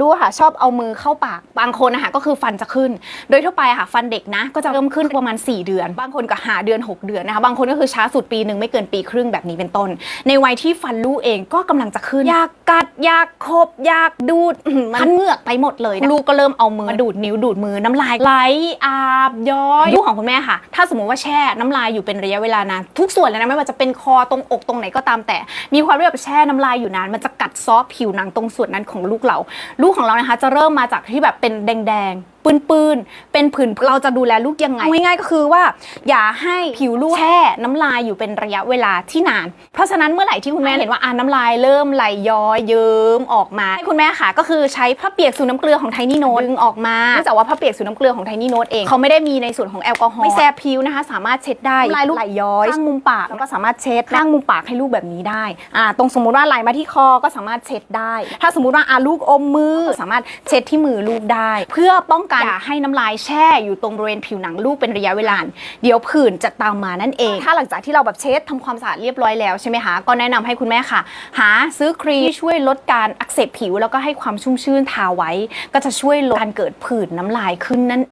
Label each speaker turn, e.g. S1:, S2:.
S1: รู้ค่ะชอบเอามือเข้าปาก บางคนนะคะก็คือฟันจะขึ้น โดยทั่วไปอะค่ะฟันเด็กนะ ก็จะเริ่มขึ้นประมาณ 4 เดือน บางคนก็หาเดือน 6 เดือนนะคะ บางคนก็คือช้าสุดปีหนึ่งไม่เกินปีครึ่งแบบนี้เป็นต้น ในวัยที่ฟันลูกเองก็กำลังจะขึ้นอยากกัดอยากคบอยากดูดอื้อหือมันคันเหงือกไปหมดเลยนะลูกก็เริ่มเอามือมาดูดนิ้วดูดมือน้ำลายไหลอาบย้อยลูกของคุณแม่ค่ะ ถ้าสมมติว่าแช่น้ำลายอยู่เป็นระยะเวลานานทุกส่วนเลยนะไม่ว่าจะเป็นคอตรงอกตรงไหนก็ตามแต่ มีความที่แบบแช่น้ำลายอยู่นานมันจะกัดเซอฟผิวหนังตรงส่วนนั้นของลูกเราลูกของเรานะคะจะเริ่มมาจากที่แบบเป็นแดง ปืนๆ เป็นผื่นเราจะดูแลลูกยังไงเอาง่ายๆก็คือว่า อย่าให้ผิวลูกแช่น้ำลายอยู่เป็นระยะเวลาที่นาน เพราะฉะนั้นเมื่อไหร่ที่คุณแม่เห็นว่าอ่าน้ำลายเริ่มไหลย้อยเยิ้มออกมาให้คุณแม่ค่ะ ก็คือใช้ผ้าเปียกสูน้ำเกลือของไทนี่โนตดึงออกมาเนื่องจากว่าผ้าเปียกสูน้ำเกลือของไทนี่โนตเองเขาไม่ได้มีในส่วนของแอลกอฮอล์ไม่แสบผิวนะคะ สามารถเช็ดได้น้ำลายลูกไหลย้อยข้างมุมปากแล้วก็สามารถเช็ดข้างมุมปากให้ลูกแบบนี้ได้อ่าตรงสมมุติว่าไหลมาที่คอก็สามารถเช็ดได้ ถ้าสมมุติว่าอาลูกอมมือสามารถเช็ดที่มือลูกได้ เพื่อป้องกันอย่าให้น้ำลายแช่อยู่ตรงบริเวณผิวหนังลูกเป็นระยะเวลา เดี๋ยวผื่นจะตามมานั่นเอง ถ้าหลังจากที่เราแบบเช็ดทำความสะอาดเรียบร้อยแล้วใช่ไหมคะ ก็แนะนำให้คุณแม่ค่ะ หาซื้อครีมที่ช่วยลดการอักเสบผิว แล้วก็ให้ความชุ่มชื่นทาไว้ ก็จะช่วยลดการเกิดผื่นน้ำลายขึ้นนั่น